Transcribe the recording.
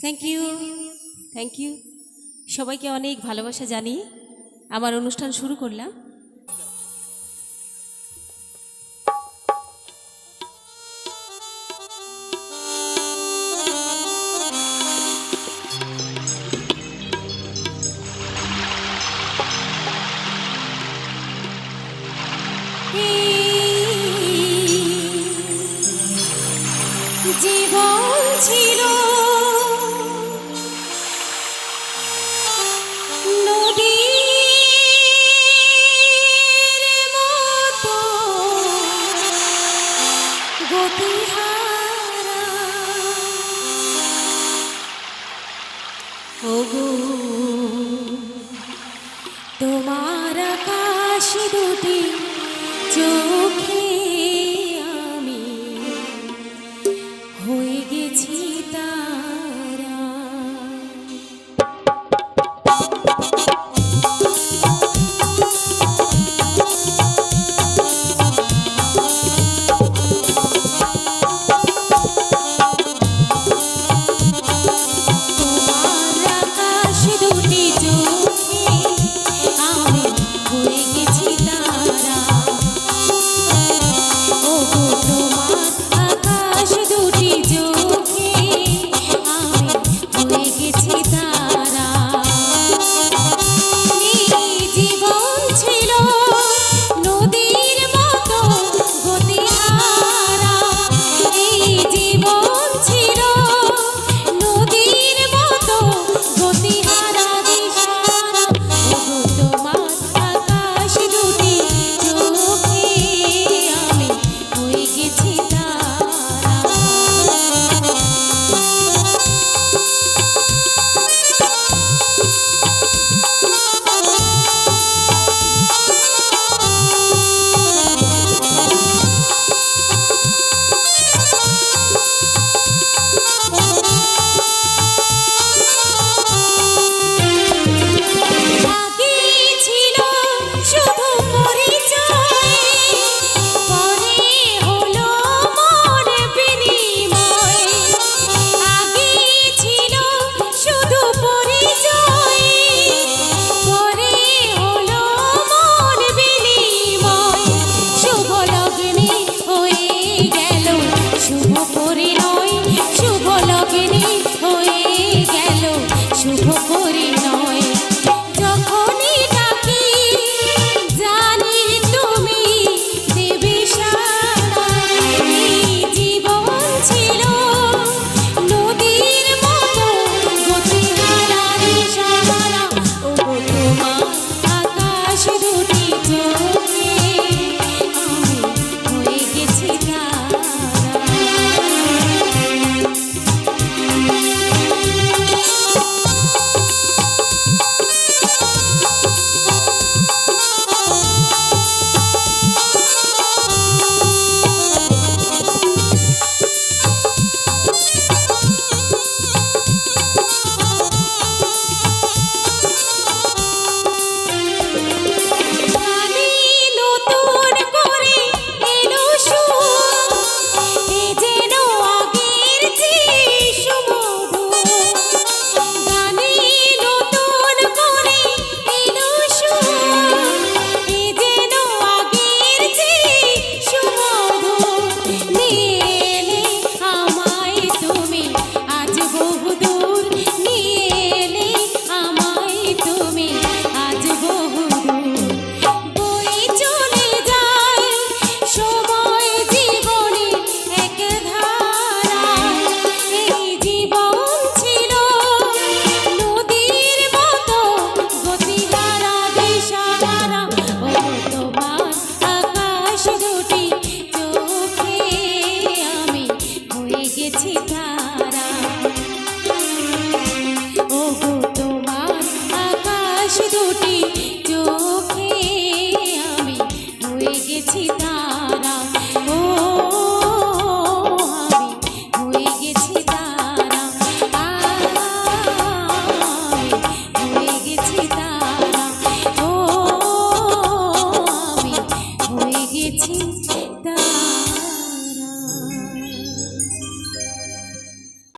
Thank you thank you সবাইকে অনেক ভালোবাসা জানি। আমার অনুষ্ঠান শুরু করলাম। জীবন ছিল ওগো তোমার আকাশ দুটি